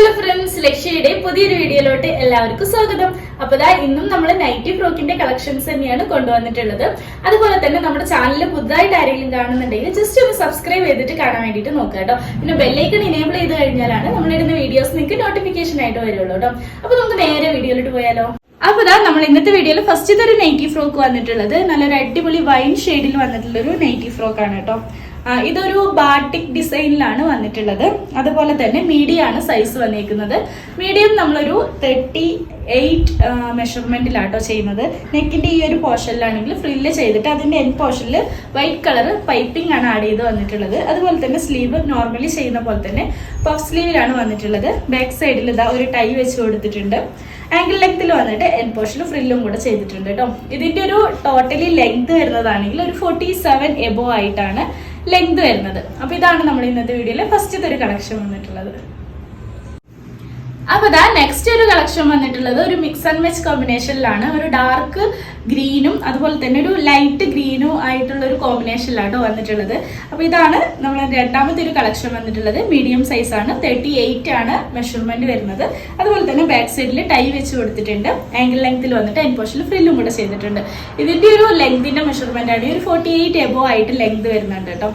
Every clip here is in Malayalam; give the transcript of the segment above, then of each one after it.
ഹലോ ഫ്രണ്ട്സ് ലക്ഷ്യയുടെ പുതിയൊരു വീഡിയോയിലോട്ട് എല്ലാവർക്കും സ്വാഗതം. അപ്പൊ ദാ ഇന്നും നമ്മൾ നൈറ്റി ഫ്രോക്കിന്റെ കളക്ഷൻസ് തന്നെയാണ് കൊണ്ടുവന്നിട്ടുള്ളത്. അതുപോലെ തന്നെ നമ്മുടെ ചാനൽ പുതുതായിട്ട് ആരെങ്കിലും കാണുന്നുണ്ടെങ്കിൽ ജസ്റ്റ് ഒന്ന് സബ്സ്ക്രൈബ് ചെയ്തിട്ട് കാണാൻ വേണ്ടിയിട്ട് നോക്കുക കേട്ടോ. പിന്നെ ബെല്ലൈക്കൺ ഇനേബിൾ ചെയ്ത് കഴിഞ്ഞാലാണ് നമ്മളിടുന്ന വീഡിയോസ് നിങ്ങൾക്ക് നോട്ടിഫിക്കേഷൻ ആയിട്ട് വരുള്ളൂ കേട്ടോ. അപ്പൊ നമുക്ക് നേരെ വീഡിയോയിലോട്ട് പോയാലോ. അപ്പൊ ദാ നമ്മൾ ഇന്നത്തെ വീഡിയോയിൽ ഫസ്റ്റ് ഇതൊരു നൈറ്റി ഫ്രോക്ക് വന്നിട്ടുള്ളത്. നല്ലൊരു അടിപൊളി വൈൻ ഷെയ്ഡിൽ വന്നിട്ടുള്ള ഒരു നൈറ്റി ഫ്രോക്ക് ആണ് കേട്ടോ. ഇതൊരു ബാട്ടിക് ഡിസൈനിലാണ് വന്നിട്ടുള്ളത്. അതുപോലെ തന്നെ മീഡിയം ആണ് സൈസ് വന്നിരിക്കുന്നത് മീഡിയം നമ്മളൊരു തേർട്ടി എയ്റ്റ് മെഷർമെന്റിലാട്ടോ ചെയ്യുന്നത്. നെക്കിന്റെ ഈ ഒരു പോർഷനിലാണെങ്കിൽ ഫ്രില്ല് ചെയ്തിട്ട് അതിന്റെ എൻ പോർഷനിൽ വൈറ്റ് കളർ പൈപ്പിംഗ് ആണ് ആഡ് ചെയ്ത് വന്നിട്ടുള്ളത്. അതുപോലെ തന്നെ സ്ലീവ് നോർമലി ചെയ്യുന്ന പോലെ തന്നെ പഫ് സ്ലീവിലാണ് വന്നിട്ടുള്ളത്. ബാക്ക് സൈഡിൽ ഇതാ ഒരു ടൈ വെച്ച് കൊടുത്തിട്ടുണ്ട്. ആംഗിൾ ലെങ്ത്തിൽ വന്നിട്ട് എൻ പോർഷനും ഫ്രില്ലും കൂടെ ചെയ്തിട്ടുണ്ട് കേട്ടോ ഇതിന്റെ ഒരു ടോട്ടലി ലെങ്ത് വരുന്നതാണെങ്കിൽ ഒരു ഫോർട്ടി സെവൻ എബോ ആയിട്ടാണ് ലെങ്ത് വരുന്നത്. അപ്പൊ ഇതാണ് നമ്മൾ ഇന്നത്തെ വീഡിയോയിലെ ഫസ്റ്റത്തെ ഒരു കളക്ഷൻ വന്നിട്ടുള്ളത്. അപ്പൊ ഇതാ നെക്സ്റ്റ് ഒരു കളക്ഷൻ വന്നിട്ടുള്ളത് ഒരു മിക്സ് ആൻഡ് മെച്ച് കോമ്പിനേഷനിലാണ് ഒരു ഡാർക്ക് ഗ്രീനും അതുപോലെ തന്നെ ഒരു ലൈറ്റ് ഗ്രീനും ആയിട്ടുള്ള ഒരു കോമ്പിനേഷനിലാണ് വന്നിട്ടുള്ളത്. അപ്പൊ ഇതാണ് നമ്മൾ രണ്ടാമത്തെ ഒരു കളക്ഷൻ വന്നിട്ടുള്ളത്. മീഡിയം സൈസ് ആണ്. തേർട്ടി എയ്റ്റ് ആണ് മെഷർമെന്റ് വരുന്നത്. അതുപോലെ തന്നെ ബാക്ക് സൈഡിൽ ടൈ വെച്ച് കൊടുത്തിട്ടുണ്ട്. ആംഗിൾ ലെങ്ത്തിൽ വന്നിട്ട് എൻ പോർഷനിൽ ഫ്രില്ലും കൂടെ ചെയ്തിട്ടുണ്ട്. ഇതിന്റെ ഒരു ലെങ്തിന്റെ മെഷർമെന്റ് ആണ്. ഒരു ഫോർട്ടി എയ്റ്റ് എബോ ആയിട്ട് ലെങ്ത് വരുന്നുണ്ട് കേട്ടോ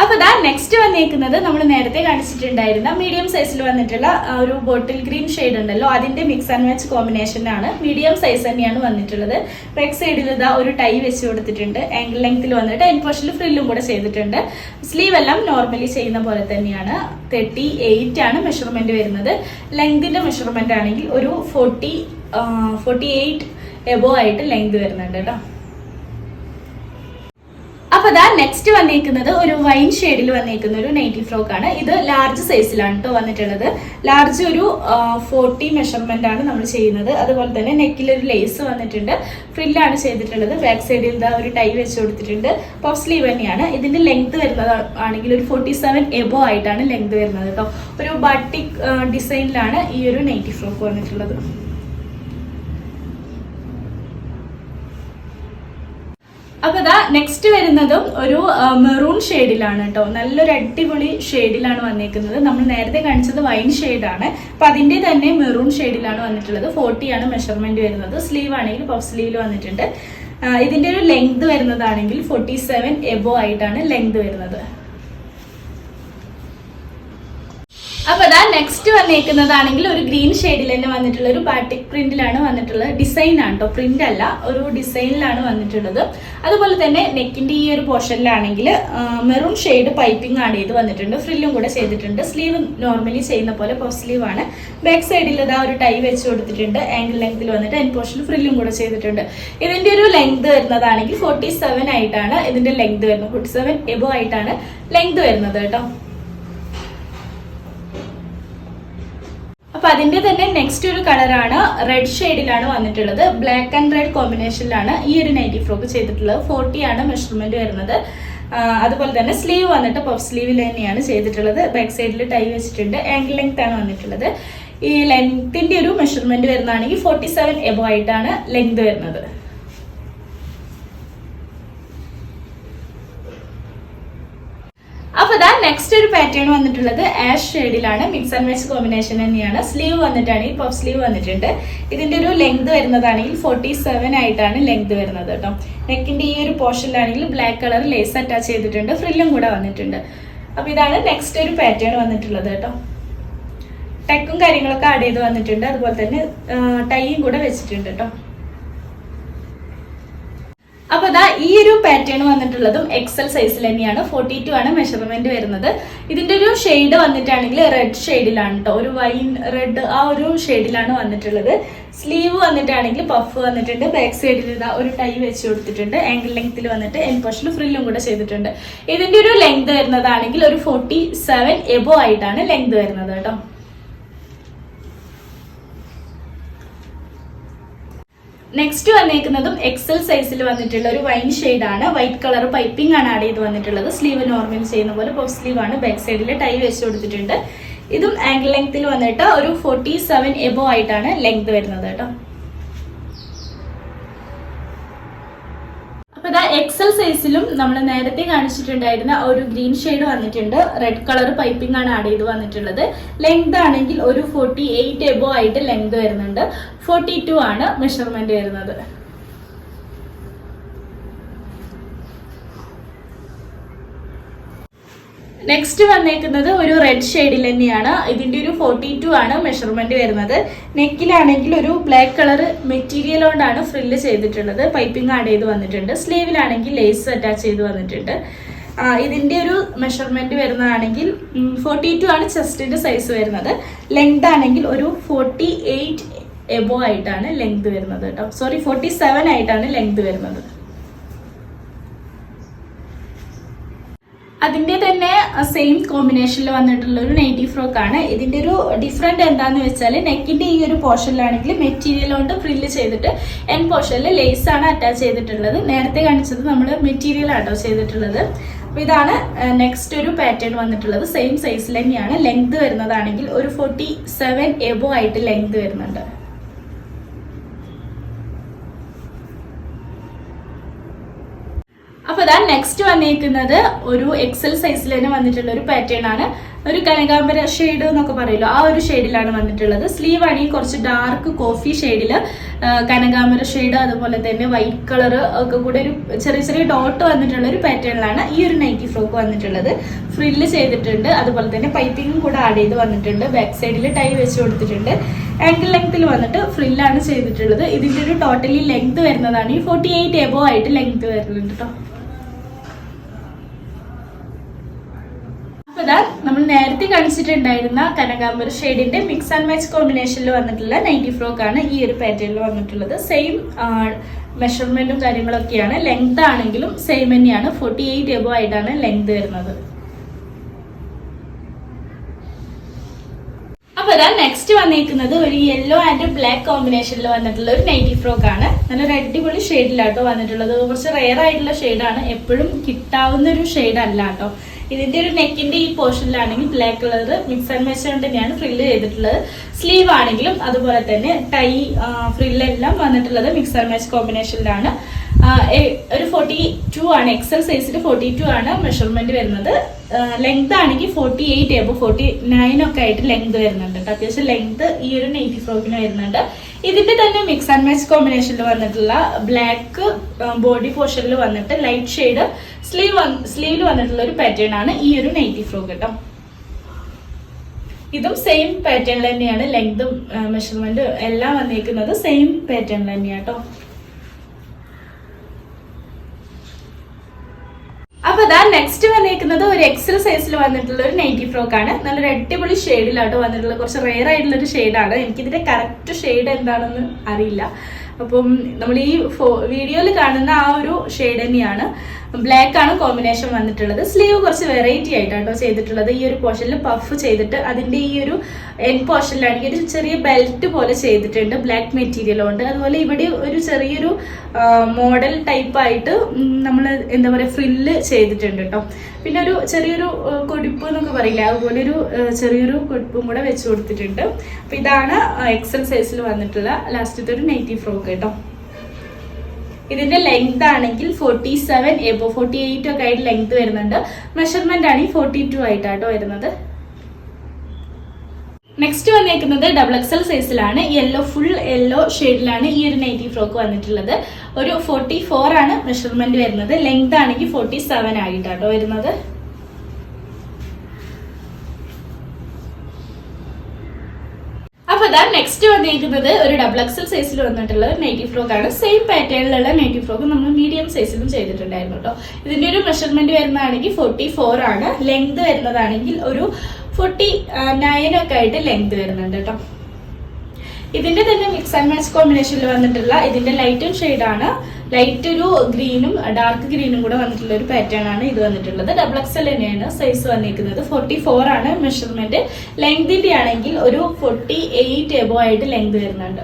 അപ്പൊ ദാ നെക്സ്റ്റ് വന്നേക്കുന്നത് നമ്മൾ നേരത്തെ കാണിച്ചിട്ടുണ്ടായിരുന്ന മീഡിയം സൈസിൽ വന്നിട്ടുള്ള ഒരു ബോട്ടിൽ ഗ്രീൻ ഷെയ്ഡ് ഉണ്ടല്ലോ അതിന്റെ മിക്സ് ആൻഡ് മാച്ച് കോമ്പിനേഷൻ ആണ് മീഡിയം സൈസ് തന്നെയാണ് വന്നിട്ടുള്ളത്. ബാക്ക് സൈഡിൽ ഇതാ ഒരു ടൈ വെച്ച് കൊടുത്തിട്ടുണ്ട് ആംഗിൾ ലെങ്ത്തിൽ വന്നിട്ട് എൻ പോർഷനിൽ ഫ്രില്ലും കൂടെ ചെയ്തിട്ടുണ്ട്. സ്ലീവ് എല്ലാം നോർമലി ചെയ്യുന്ന പോലെ തന്നെയാണ് തേർട്ടി എയ്റ്റ് ആണ് മെഷർമെന്റ് വരുന്നത്. ലെങ്തിന്റെ മെഷർമെന്റ് ആണെങ്കിൽ ഒരു ഫോർട്ടി ഫോർട്ടി എയ്റ്റ് എബോ ആയിട്ട് ലെങ്ത് വരുന്നുണ്ട് കേട്ടോ അപ്പൊ ദാ നെക്സ്റ്റ് വന്നിരിക്കുന്നത് ഒരു വൈൻ ഷെയ്ഡിൽ വന്നിരിക്കുന്ന ഒരു നൈറ്റി ഫ്രോക്ക് ആണ്. ഇത് ലാർജ് സൈസിലാണ് കേട്ടോ വന്നിട്ടുള്ളത്. ലാർജ് ഒരു ഫോർട്ടി മെഷർമെന്റ് ആണ് നമ്മൾ ചെയ്യുന്നത്. അതുപോലെ തന്നെ നെക്കിൽ ഒരു ലേസ് വന്നിട്ടുണ്ട്. ഫ്രില്ലാണ് ചെയ്തിട്ടുള്ളത്. ബാക്ക് സൈഡിൽ ഇതാ ഒരു ടൈ വെച്ച് കൊടുത്തിട്ടുണ്ട്. പഫ് സ്ലീവ് തന്നെയാണ്. ഇതിന്റെ ലെങ്ത് വരുന്നത് ആണെങ്കിൽ ഒരു ഫോർട്ടി സെവൻ എബോ ആയിട്ടാണ് ലെങ്ത് വരുന്നത് കേട്ടോ ഒരു ബട്ടിക് ഡിസൈനിലാണ് ഈ ഒരു നൈറ്റി ഫ്രോക്ക് വന്നിട്ടുള്ളത്. അപ്പൊ ഇതാ നെക്സ്റ്റ് വരുന്നതും ഒരു മെറൂൺ ഷെയ്ഡിലാണ് കേട്ടോ നല്ലൊരു അടിപൊളി ഷെയ്ഡിലാണ് വന്നിരിക്കുന്നത് നമ്മൾ നേരത്തെ കാണിച്ചത് വൈൻ ഷെയ്ഡാണ് അപ്പൊ അതിന്റെ തന്നെ മെറൂൺ ഷെയ്ഡിലാണ് വന്നിട്ടുള്ളത്. ഫോർട്ടി ആണ് മെഷർമെന്റ് വരുന്നത്. സ്ലീവ് ആണെങ്കിൽ പഫ് സ്ലീവിൽ വന്നിട്ടുണ്ട്. ഇതിന്റെ ഒരു ലെങ്ത് വരുന്നതാണെങ്കിൽ ഫോർട്ടി സെവൻ എബോ ആയിട്ടാണ് ലെങ്ത് വരുന്നത്. അപ്പൊ അതാ നെക്സ്റ്റ് വന്നേക്കുന്നതാണെങ്കിൽ ഒരു ഗ്രീൻ ഷെയ്ഡിൽ തന്നെ വന്നിട്ടുള്ള ഒരു ബാട്ടിക് പ്രിന്റിലാണ് വന്നിട്ടുള്ളത് ഡിസൈൻ ആണ് കേട്ടോ പ്രിന്റ് അല്ല ഒരു ഡിസൈനിലാണ് വന്നിട്ടുള്ളത്. അതുപോലെ തന്നെ നെക്കിന്റെ ഈ ഒരു പോർഷനിലാണെങ്കിൽ മെറൂൺ ഷെയ്ഡ് പൈപ്പിംഗ് ആഡ് ചെയ്ത് വന്നിട്ടുണ്ട്. ഫ്രില്ലും കൂടെ ചെയ്തിട്ടുണ്ട്. സ്ലീവ് നോർമലി ചെയ്യുന്ന പോലെ പഫ് സ്ലീവ് ആണ്. ബാക്ക് സൈഡിൽ ഇതാ ഒരു ടൈ വെച്ച് കൊടുത്തിട്ടുണ്ട്. ആംഗിൾ ലെങ്ത്തിൽ വന്നിട്ട് എൻ പോർഷൻ ഫ്രില്ലും കൂടെ ചെയ്തിട്ടുണ്ട്. ഇതിന്റെ ഒരു ലെങ്ത് വരുന്നതാണെങ്കിൽ ഫോർട്ടി സെവൻ ആയിട്ടാണ് ഇതിന്റെ ലെങ്ത് വരുന്നത്. ഫോർട്ടി സെവൻ എബോ ആയിട്ടാണ് ലെങ്ത് വരുന്നത് കേട്ടോ. അപ്പൊ അതിന്റെ തന്നെ നെക്സ്റ്റ് ഒരു കളറാണ് റെഡ് ഷെയ്ഡിലാണ് വന്നിട്ടുള്ളത്. ബ്ലാക്ക് ആൻഡ് റെഡ് കോമ്പിനേഷനിലാണ് ഈ ഒരു നൈറ്റി ഫ്രോക്ക് ചെയ്തിട്ടുള്ളത്. ഫോർട്ടി ആണ് മെഷർമെന്റ് വരുന്നത്. അതുപോലെ തന്നെ സ്ലീവ് വന്നിട്ട് പഫ് സ്ലീവിൽ തന്നെയാണ് ചെയ്തിട്ടുള്ളത്. ബാക്ക് സൈഡിൽ ടൈ വെച്ചിട്ടുണ്ട്. ആംഗിൾ ലെങ്ത് ആണ് വന്നിട്ടുള്ളത്. ഈ ലെങ്ത്തിന്റെ ഒരു മെഷർമെന്റ് വരുന്നതാണെങ്കിൽ ഫോർട്ടി സെവൻ എബോ ആയിട്ടാണ് ലെങ്ത് വരുന്നത് അപ്പൊ ദാ നെക്സ്റ്റ് ഒരു പാറ്റേൺ വന്നിട്ടുള്ളത് ആഷ് ഷെയ്ഡിലാണ് മിക്സ് ആൻഡ് മാച്ച് കോമ്പിനേഷൻ തന്നെയാണ്. സ്ലീവ് വന്നിട്ടാണെങ്കിൽ പഫ് സ്ലീവ് വന്നിട്ടുണ്ട്. ഇതിന്റെ ഒരു ലെങ്ത് വരുന്നതാണെങ്കിൽ ഫോർട്ടി സെവൻ ആയിട്ടാണ് ലെങ്ത് വരുന്നത് കേട്ടോ. നെക്കിന്റെ ഈ ഒരു പോർഷനിലാണെങ്കിൽ ബ്ലാക്ക് കളർ ലേസ് അറ്റാച്ച് ചെയ്തിട്ടുണ്ട്. ഫ്രില്ലും കൂടെ വന്നിട്ടുണ്ട്. അപ്പോൾ ഇതാണ് നെക്സ്റ്റ് ഒരു പാറ്റേൺ വന്നിട്ടുള്ളത് കേട്ടോ. ടെക്കും കാര്യങ്ങളൊക്കെ ആഡ് ചെയ്ത് വന്നിട്ടുണ്ട്. അതുപോലെ തന്നെ ടൈയും കൂടെ വെച്ചിട്ടുണ്ട് കേട്ടോ. അപ്പൊ ദാ ഈ ഒരു പാറ്റേൺ വന്നിട്ടുള്ളതും എക്സൽ സൈസിൽ തന്നെയാണ്. ഫോർട്ടി ടു ആണ് മെഷർമെന്റ് വരുന്നത്. ഇതിന്റെ ഒരു ഷെയ്ഡ് വന്നിട്ടാണെങ്കിൽ റെഡ് ഷെയ്ഡിലാണ് കേട്ടോ ഒരു വൈൻ റെഡ് ആ ഒരു ഷെയ്ഡിലാണ് വന്നിട്ടുള്ളത്. സ്ലീവ് വന്നിട്ടാണെങ്കിൽ പഫ് വന്നിട്ടുണ്ട്. ബാക്ക് സൈഡിൽ ഇതാ ഒരു ടൈ വെച്ച് കൊടുത്തിട്ടുണ്ട്. ആംഗിൾ ലെങ്ത്തിൽ വന്നിട്ട് എൻ പോർഷനിൽ ഫ്രില്ലും കൂടെ ചെയ്തിട്ടുണ്ട്. ഇതിന്റെ ഒരു ലെങ്ത് വരുന്നതാണെങ്കിൽ ഒരു ഫോർട്ടി സെവൻ എബോ ആയിട്ടാണ് ലെങ്ത് വരുന്നത് കേട്ടോ നെക്സ്റ്റ് വന്നേക്കുന്നതും എക്സൽ സൈസിൽ വന്നിട്ടുള്ള ഒരു വൈൻ ആണ്. വൈറ്റ് കളർ പൈപ്പിംഗ് ആണ് ആഡ് ചെയ്ത് വന്നിട്ടുള്ളത്. സ്ലീവ് നോർമൽ ചെയ്യുന്ന പോലെ പഫ് സ്ലീവ് ആണ്. ബാക്ക് സൈഡിൽ ടൈ വെച്ച് കൊടുത്തിട്ടുണ്ട്. ഇതും ആംഗിൾ ലെങ്ത്തിൽ വന്നിട്ട് ഒരു ഫോർട്ടി സെവൻ എബോ ആയിട്ടാണ് ലെങ്ത് വരുന്നത് കേട്ടോ. സൈസിലും നമ്മൾ നേരത്തെ കാണിച്ചിട്ടുണ്ടായിരുന്ന ഒരു ഗ്രീൻ ഷെയ്ഡ് വന്നിട്ടുണ്ട്. റെഡ് കളർ പൈപ്പിംഗ് ആണ് ആഡ് ചെയ്ത് വന്നിട്ടുള്ളത്. ലെങ്ത് ആണെങ്കിൽ ഒരു ഫോർട്ടി എയ്റ്റ് എബോ ആയിട്ട് ലെങ്ത് വരുന്നുണ്ട്. ഫോർട്ടി ടു ആണ് മെഷർമെന്റ് വരുന്നത്. നെക്സ്റ്റ് വന്നേക്കുന്നത് ഒരു റെഡ് ഷെയ്ഡിൽ തന്നെയാണ്. ഇതിന്റെ ഒരു ഫോർട്ടി ടു ആണ് മെഷർമെന്റ് വരുന്നത്. നെക്കിലാണെങ്കിൽ ഒരു ബ്ലാക്ക് കളർ മെറ്റീരിയൽ കൊണ്ടാണ് ഫ്രില്ല് ചെയ്തിട്ടുള്ളത്. പൈപ്പിംഗ് ആഡ് ചെയ്ത് വന്നിട്ടുണ്ട്. സ്ലീവിലാണെങ്കിൽ ലേസ് അറ്റാച്ച് ചെയ്ത് വന്നിട്ടുണ്ട്. ഇതിന്റെ ഒരു മെഷർമെന്റ് വരുന്നതാണെങ്കിൽ ഫോർട്ടി ടു ആണ് ചെസ്റ്റിന്റെ സൈസ് വരുന്നത്. ലെങ്ത് ആണെങ്കിൽ ഒരു ഫോർട്ടി എയ്റ്റ് എബോ ആയിട്ടാണ് ലെങ്ത് വരുന്നത് കേട്ടോ. സോറി ഫോർട്ടി സെവൻ ആയിട്ടാണ് ലെങ്ത് വരുന്നത്. അതിന്റെ തന്നെ സെയിം കോമ്പിനേഷനിൽ വന്നിട്ടുള്ള ഒരു നൈറ്റി ഫ്രോക്ക് ആണ്. ഇതിന്റെ ഒരു ഡിഫറെന്റ് എന്താന്ന് വെച്ചാൽ നെക്കിന്റെ ഈ ഒരു പോർഷനിലാണെങ്കിൽ മെറ്റീരിയൽ കൊണ്ട് ഫ്രില്ല് ചെയ്തിട്ട് എൻ പോർഷനിൽ ലേസ് ആണ് അറ്റാച്ച് ചെയ്തിട്ടുള്ളത്. നേരത്തെ കാണിച്ചത് നമ്മൾ മെറ്റീരിയൽ ആട്ടോ ചെയ്തിട്ടുള്ളത്. അപ്പോൾ ഇതാണ് നെക്സ്റ്റ് ഒരു പാറ്റേൺ വന്നിട്ടുള്ളത്. സെയിം സൈസിൽ തന്നെയാണ്. ലെങ്ത് വരുന്നതാണെങ്കിൽ ഒരു ഫോർട്ടി സെവൻ എബോ ആയിട്ട് ലെങ്ത് വരുന്നുണ്ട്. അപ്പൊ ഇതാ നെക്സ്റ്റ് വന്നിരിക്കുന്നത് ഒരു എക്സൽ സൈസിൽ തന്നെ വന്നിട്ടുള്ള ഒരു പാറ്റേൺ ആണ്. ഒരു കനകാംബര ഷെയ്ഡ് എന്നൊക്കെ പറയുമല്ലോ ആ ഒരു ഷെയ്ഡിലാണ് വന്നിട്ടുള്ളത്. സ്ലീവ് ആണെങ്കിൽ കുറച്ച് ഡാർക്ക് കോഫി ഷെയ്ഡിൽ കനകാംബര ഷെയ്ഡ് അതുപോലെ തന്നെ വൈറ്റ് കളർ ഒക്കെ കൂടെ ഒരു ചെറിയ ചെറിയ ഡോട്ട് വന്നിട്ടുള്ള ഒരു പാറ്റേണിലാണ് ഈ ഒരു നൈറ്റി ഫ്രോക്ക് വന്നിട്ടുള്ളത്. ഫ്രില്ല് ചെയ്തിട്ടുണ്ട് അതുപോലെ തന്നെ പൈപ്പിംഗും കൂടെ ആഡ് ചെയ്ത് വന്നിട്ടുണ്ട്. ബാക്ക് സൈഡിൽ ടൈ വെച്ച് കൊടുത്തിട്ടുണ്ട്. ആങ്കിൾ ലെങ്ത്തിൽ വന്നിട്ട് ഫ്രില്ലാണ് ചെയ്തിട്ടുള്ളത്. ഇതിന്റെ ഒരു ടോട്ടലി ലെങ്ത് വരുന്നതാണ്. ഈ ഫോർട്ടി എയ്റ്റ് എബോ ആയിട്ട് ലെങ്ത് വരുന്നുണ്ട് കേട്ടോ നമ്മൾ നേരത്തെ കാണിച്ചിട്ടുണ്ടായിരുന്ന കനകാമ്പർ ഷെയ്ഡിന്റെ മിക്സ് ആൻഡ് മാച്ച് കോമ്പിനേഷനിൽ വന്നിട്ടുള്ള നൈറ്റി ഫ്രോക്ക് ആണ് ഈ ഒരു പാറ്റേണിൽ വന്നിട്ടുള്ളത്. സെയിം മെഷർമെന്റും കാര്യങ്ങളൊക്കെയാണ്. ലെങ്ത് ആണെങ്കിലും സെയിം തന്നെയാണ്. ഫോർട്ടി എയ്റ്റ് എബോ ആയിട്ടാണ് ലെങ്ത് വരുന്നത്. അപ്പൊ ഇതാ നെക്സ്റ്റ് വന്നിരിക്കുന്നത് ഒരു യെല്ലോ ആൻഡ് ബ്ലാക്ക് കോമ്പിനേഷനിൽ വന്നിട്ടുള്ള ഒരു നൈറ്റി ഫ്രോക്ക് ആണ്. നല്ല നല്ലൊരു അടിപൊളി ഷെയ്ഡിലാട്ടോ വന്നിട്ടുള്ളത്. കുറച്ച് റെയർ ആയിട്ടുള്ള ഷെയ്ഡാണ് എപ്പോഴും കിട്ടാവുന്ന ഒരു ഷെയ്ഡ് അല്ല കേട്ടോ ഇതിന്റെ ഒരു നെക്കിന്റെ ഈ പോർഷനിലാണെങ്കിൽ black colour mix and match കൊണ്ട് തന്നെയാണ് ഫ്രില്ല് ചെയ്തിട്ടുള്ളത്. സ്ലീവ് ആണെങ്കിലും അതുപോലെ തന്നെ ടൈ ഫ്രില്ലെല്ലാം വന്നിട്ടുള്ളത് മിക്സ് ആൻഡ് മെച്ച് കോമ്പിനേഷനിലാണ് ഒരു ഫോർട്ടി ടു ആണ്. എക്സൽ സൈസിൽ ഫോർട്ടി ടു ആണ് മെഷർമെന്റ് വരുന്നത്. ലെങ്ത് ആണെങ്കിൽ ഫോർട്ടി എയ്റ്റ് ആകുമ്പോൾ ഫോർട്ടി നയൻ ഒക്കെ ആയിട്ട് ലെങ്ത് വരുന്നുണ്ട് അത്യാവശ്യം ലെങ്ത് ഈ ഒരു നെയ്റ്റി ഫ്രോക്കിന് വരുന്നുണ്ട്. ഇതിന്റെ തന്നെ മിക്സ് ആൻഡ് മാച്ച് കോമ്പിനേഷനിൽ വന്നിട്ടുള്ള ബ്ലാക്ക് ബോഡി പോർഷനിൽ വന്നിട്ട് ലൈറ്റ് ഷെയ്ഡ് സ്ലീവ് സ്ലീവിൽ വന്നിട്ടുള്ള ഒരു പാറ്റേൺ ആണ് ഈ ഒരു നൈറ്റി ഫ്രോക്ക് കേട്ടോ ഇതും സെയിം പാറ്റേണിൽ തന്നെയാണ് ലെങ്തും മെഷർമെന്റും എല്ലാം വന്നിരിക്കുന്നത് സെയിം പാറ്റേണിൽ തന്നെയാണ് അതാ നെക്സ്റ്റ് വന്നിരിക്കുന്നത് ഒരു എക്സൽ സൈസിൽ വന്നിട്ടുള്ള ഒരു നൈറ്റി ഫ്രോക്ക് ആണ്. നല്ലൊരു അടിപൊളി ഷെയ്ഡിലാട്ടോ വന്നിട്ടുള്ള കുറച്ച് റെയർ ആയിട്ടുള്ള ഒരു ഷെയ്ഡാണ് എനിക്കിതിന്റെ കറക്റ്റ് ഷെയ്ഡ് എന്താണെന്ന് അറിയില്ല. അപ്പം നമ്മൾ ഈ വീഡിയോയിൽ കാണുന്ന ആ ഒരു ഷെയ്ഡ് തന്നെയാണ്. ബ്ലാക്ക് ആണ് കോമ്പിനേഷൻ വന്നിട്ടുള്ളത്. സ്ലീവ് കുറച്ച് വെറൈറ്റി ആയിട്ടാണ് ചെയ്തിട്ടുള്ളത്. ഈ ഒരു പോർഷനിൽ പഫ് ചെയ്തിട്ട് അതിന്റെ ഈ ഒരു എൻ പോർഷനിലാണെങ്കിൽ ഒരു ചെറിയ ബെൽറ്റ് പോലെ ചെയ്തിട്ടുണ്ട് ബ്ലാക്ക് മെറ്റീരിയൽ കൊണ്ട്. അതുപോലെ ഇവിടെ ഒരു ചെറിയൊരു മോഡൽ ടൈപ്പ് ആയിട്ട് നമ്മൾ എന്താ പറയുക ഫ്രില്ല് ചെയ്തിട്ടുണ്ട് കേട്ടോ പിന്നെ ഒരു ചെറിയൊരു കൊടുപ്പ് എന്നൊക്കെ പറയില്ല? അതുപോലെ ഒരു ചെറിയൊരു കൊടിപ്പും കൂടെ വെച്ച് കൊടുത്തിട്ടുണ്ട്. അപ്പൊ ഇതാണ് എക്സൽ സൈസിൽ വന്നിട്ടുള്ള ലാസ്റ്റത്തെ ഒരു നൈറ്റി ഫ്രോക്ക് കേട്ടോ ഇതിന്റെ ലെങ്ത് ആണെങ്കിൽ forty seven above forty eight ഒക്കെ ആയിട്ട് ലെങ്ത് വരുന്നുണ്ട്. മെഷർമെന്റ് ആണെങ്കിൽ ഫോർട്ടി ടു ആയിട്ടാട്ടോ വരുന്നത്. നെക്സ്റ്റ് വന്നേക്കുന്നത് ഡബിൾ എക്സൽ സൈസിലാണ് യെല്ലോ ഫുൾ യെല്ലോ ഷെയ്ഡിലാണ് ഈ ഒരു നൈറ്റി ഫ്രോക്ക് വന്നിട്ടുള്ളത്. ഒരു ഫോർട്ടി ഫോർ ആണ് മെഷർമെന്റ് വരുന്നത്. ലെങ്ത് ആണെങ്കിൽ ഫോർട്ടി സെവൻ ആയിട്ടാട്ടോ വരുന്നത്. അതാ നെക്സ്റ്റ് വന്നിരിക്കുന്നത് ഒരു ഡബിൾ എക്സൽ സൈസിൽ വന്നിട്ടുള്ള ഒരു നൈറ്റി ഫ്രോക്ക് ആണ്. സെയിം പാറ്റേണിലുള്ള നൈറ്റി ഫ്രോക്ക് നമ്മൾ മീഡിയം സൈസിലും ചെയ്തിട്ടുണ്ടായിരുന്നു കേട്ടോ ഇതിന്റെ ഒരു മെഷർമെന്റ് വരുന്നതാണെങ്കിൽ ഫോർട്ടി ഫോർ ആണ്. ലെങ്ത് വരുന്നതാണെങ്കിൽ ഒരു ഫോർട്ടി നയൻ ഒക്കെ ആയിട്ട് ലെങ്ത് വരുന്നുണ്ട് കേട്ടോ ഇതിന്റെ തന്നെ മിക്സ് ആൻഡ് മാച്ച് കോമ്പിനേഷനിൽ വന്നിട്ടുള്ള ഇതിന്റെ ലൈറ്റും ആണ്. ലൈറ്റ് ഒരു ഗ്രീനും ഡാർക്ക് ഗ്രീനും കൂടെ വന്നിട്ടുള്ള ഒരു പാറ്റേൺ ആണ് ഇത് വന്നിട്ടുള്ളത്. ഡബിൾ എക്സൽ തന്നെയാണ് സൈസ് വന്നിരിക്കുന്നത്. ഫോർട്ടി ഫോർ ആണ് മെഷർമെന്റ് ലെങ്തിന്റെ ആണെങ്കിൽ ഒരു ഫോർട്ടി എയ്റ്റ് എബോ ആയിട്ട് ലെങ്ത് വരുന്നുണ്ട്.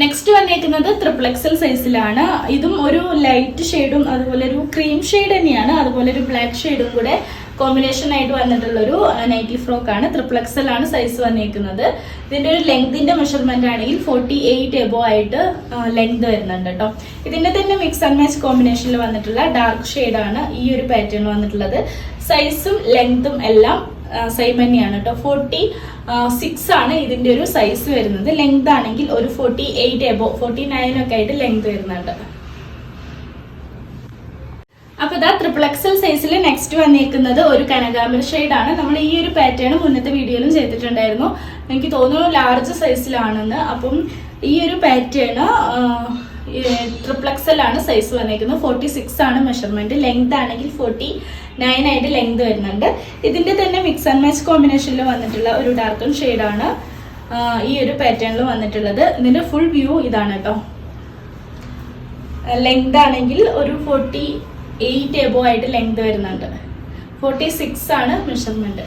നെക്സ്റ്റ് വന്നേക്കുന്നത് ട്രിപ്പിൾ എക്സൽ സൈസിലാണ് ഇതും ഒരു ലൈറ്റ് ഷെയ്ഡും അതുപോലെ ഒരു ക്രീം ഷെയ്ഡ് തന്നെയാണ്. അതുപോലെ ഒരു ബ്ലാക്ക് ഷെയ്ഡും കൂടെ കോമ്പിനേഷൻ ആയിട്ട് വന്നിട്ടുള്ള ഒരു നൈറ്റി ഫ്രോക്ക് ആണ്. ട്രിപ്പിൾ എക്സൽ ആണ് സൈസ് വന്നിരിക്കുന്നത് ഇതിന്റെ ഒരു ലെങ്തിന്റെ മെഷർമെന്റ് ആണെങ്കിൽ ഫോർട്ടി എയ്റ്റ് എബോ ആയിട്ട് ലെങ്ത് വരുന്നുണ്ട് കേട്ടോ ഇതിന്റെ തന്നെ മിക്സ് ആൻഡ് മാച്ച് കോമ്പിനേഷനിൽ വന്നിട്ടുള്ള ഡാർക്ക് ആണ് ഈ ഒരു പാറ്റേൺ വന്നിട്ടുള്ളത്. സൈസും ലെങ്തും എല്ലാം സെയിം തന്നെയാണ് കേട്ടോ ഫോർട്ടി സിക്സ് ആണ് ഇതിന്റെ ഒരു സൈസ് വരുന്നത്. ലെങ്ത് ആണെങ്കിൽ ഒരു forty eight above forty nine ഒക്കെ ആയിട്ട് ലെങ്ത് വരുന്നുണ്ട്. അപ്പൊ ഇതാ ട്രിപ്പിൾ എക്സൽ സൈസിൽ നെക്സ്റ്റ് വന്നിരിക്കുന്നത് ഒരു കനകാമ്പര ആണ്. നമ്മൾ ഈ ഒരു പാറ്റേൺ മുന്നത്തെ വീഡിയോയിലും ചെയ്തിട്ടുണ്ടായിരുന്നു. എനിക്ക് തോന്നുന്നു ലാർജ് സൈസിലാണെന്ന് അപ്പം ഈ ഒരു പാറ്റേൺ ട്രിപ്ലക്സലാണ് സൈസ് വന്നിരിക്കുന്നത് ഫോർട്ടി സിക്സ് ആണ് മെഷർമെന്റ് ലെങ്ത് ആണെങ്കിൽ ഫോർട്ടി നയൻ ആയിട്ട് ലെങ്ത് വരുന്നുണ്ട്. ഇതിന്റെ തന്നെ മിക്സ് ആൻഡ് മാച്ച് കോമ്പിനേഷനിൽ വന്നിട്ടുള്ള ഒരു ഡാർക്കൺ ആണ് ഈ ഒരു പാറ്റേണിൽ വന്നിട്ടുള്ളത്. ഇതിന്റെ ഫുൾ വ്യൂ ഇതാണ് കേട്ടോ ലെങ്ത് ആണെങ്കിൽ ഒരു ഫോർട്ടി എയ്റ്റ് എബോ ആയിട്ട് ലെങ്ത് വരുന്നുണ്ട്. ഫോർട്ടി സിക്സ് ആണ് മെഷർമെന്റ്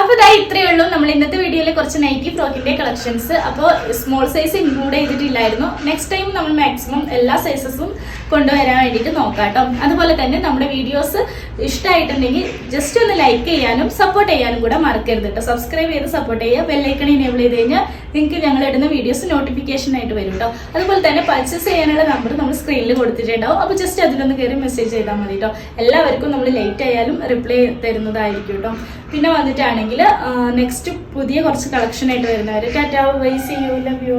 അപ്പൊ ഇതാ ഇത്രയേ ഉള്ളൂ. നമ്മൾ ഇന്നത്തെ വീഡിയോയിൽ കുറച്ച് നൈറ്റി ഫ്രോക്കിന്റെ കളക്ഷൻസ് അപ്പോൾ സ്മോൾ സൈസ് ഇൻക്ലൂഡ് ചെയ്തിട്ടില്ലായിരുന്നു. നെക്സ്റ്റ് ടൈം നമ്മൾ മാക്സിമം എല്ലാ സൈസസും കൊണ്ടുവരാൻ വേണ്ടിയിട്ട് നോക്കാം കേട്ടോ. അതുപോലെ തന്നെ നമ്മുടെ വീഡിയോസ് ഇഷ്ടമായിട്ടുണ്ടെങ്കിൽ ജസ്റ്റ് ഒന്ന് ലൈക്ക് ചെയ്യാനും സപ്പോർട്ട് ചെയ്യാനും കൂടെ മറക്കരുത് കേട്ടോ. സബ്സ്ക്രൈബ് ചെയ്ത് സപ്പോർട്ട് ചെയ്യുക. ബെല്ലൈക്കൺ ഇനേബിൾ ചെയ്ത് കഴിഞ്ഞാൽ നിങ്ങൾക്ക് ഞങ്ങൾ ഇടുന്ന വീഡിയോസ് നോട്ടിഫിക്കേഷൻ ആയിട്ട് വരും കേട്ടോ. അതുപോലെ തന്നെ പർച്ചേസ് ചെയ്യാനുള്ള നമ്പർ നമ്മൾ സ്ക്രീനിൽ കൊടുത്തിട്ടുണ്ടാവും. അപ്പോൾ ജസ്റ്റ് അതിലൊന്ന് കയറി മെസ്സേജ് ചെയ്താൽ മതി കേട്ടോ. എല്ലാവർക്കും നമ്മൾ ലേറ്റ് ആയാലും റിപ്ലൈ തരുന്നതായിരിക്കും കേട്ടോ. പിന്നെ വന്നിട്ടാണെങ്കിൽ നെക്സ്റ്റ് പുതിയ കുറച്ച് കളക്ഷൻ ആയിട്ട് വരുന്നവർ tata bye see you love you